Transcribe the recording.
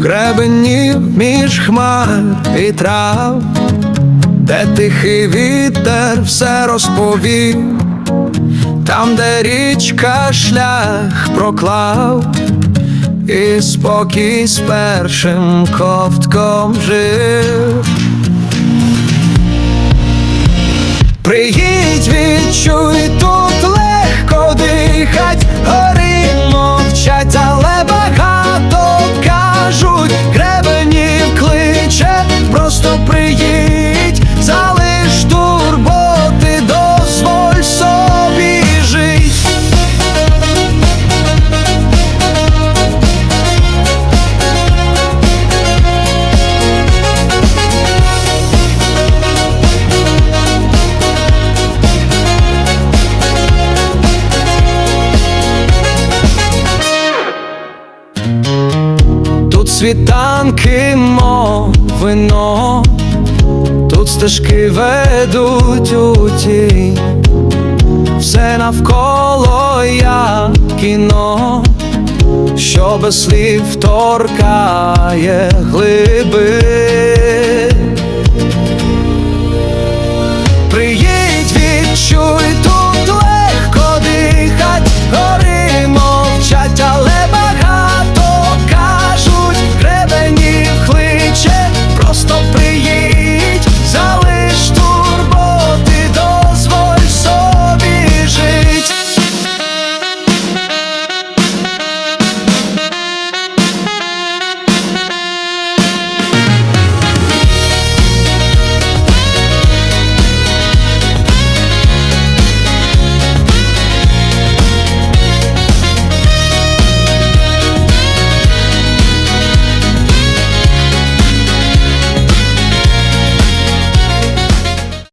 гребенів між хмар і трав, де тихий вітер все розповів, там, де річка шлях проклав, і спокій з першим ковтком жив. Приїдь, відчуй, тут світанки, мов вино, тут стежки ведуть у тінь, все навколо як кіно, що без слів торкає глибин.